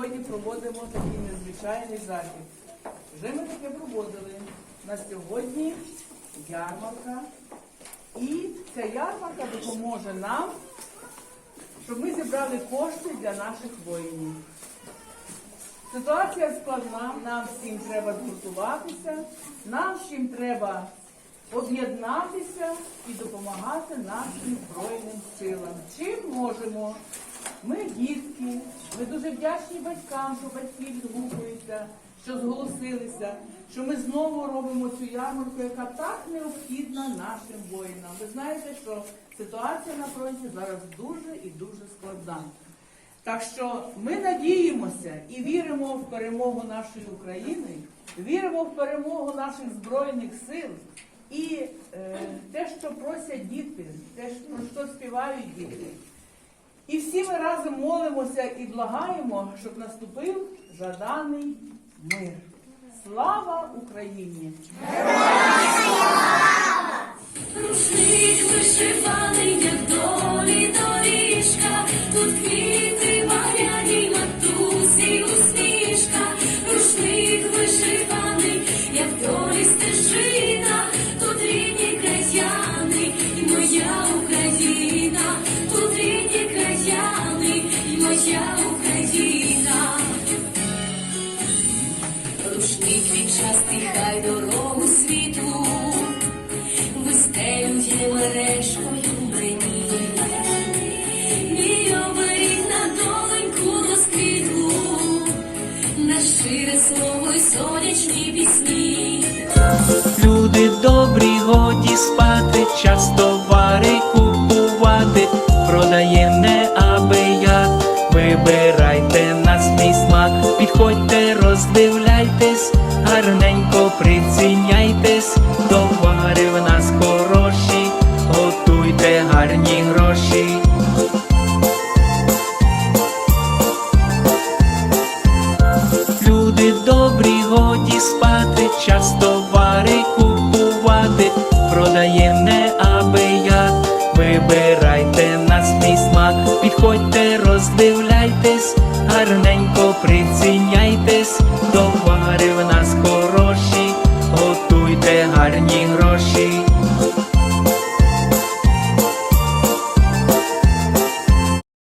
сьогодні проводимо такий незвичайний захід. Вже ми таке проводили. На сьогодні ярмарка. І ця ярмарка допоможе нам, щоб ми зібрали кошти для наших воїнів. Ситуація складна, нам всім треба згуртуватися, нам всім треба об'єднатися і допомагати нашим Збройним силам. Чим можемо? Ми дітки, ми дуже вдячні батькам, що батьки відгукуються, що зголосилися, що ми знову робимо цю ярмарку, яка так необхідна нашим воїнам. Ви знаєте, що ситуація на фронті зараз дуже і дуже складна. Так що ми надіємося і віримо в перемогу нашої України, віримо в перемогу наших збройних сил. І е, те, що просять діти, те, про що співають діти. І всі ми разом молимося і благаємо, щоб наступив жаданий мир. Слава Україні! Рушник вічастий, хай дорогу світу вистелює мережкою мені. Мій оберіг на доленьку розквіту, на щире слово й сонячні пісні. Люди добрі, годі спати, час товари купувати, продає не аби як. Вибирайте на свій смак, підходьте, роздивляйтесь, гарненько приціняйтесь, товари в нас хороші, готуйте гарні гроші. Люди добрі, годі спати, час товари купувати, продає не аби як. Вибирайте на свій смак, підходьте, роздивляйтесь, гарненько приціняйтесь, в нас хороші, готуйте гарні гроші.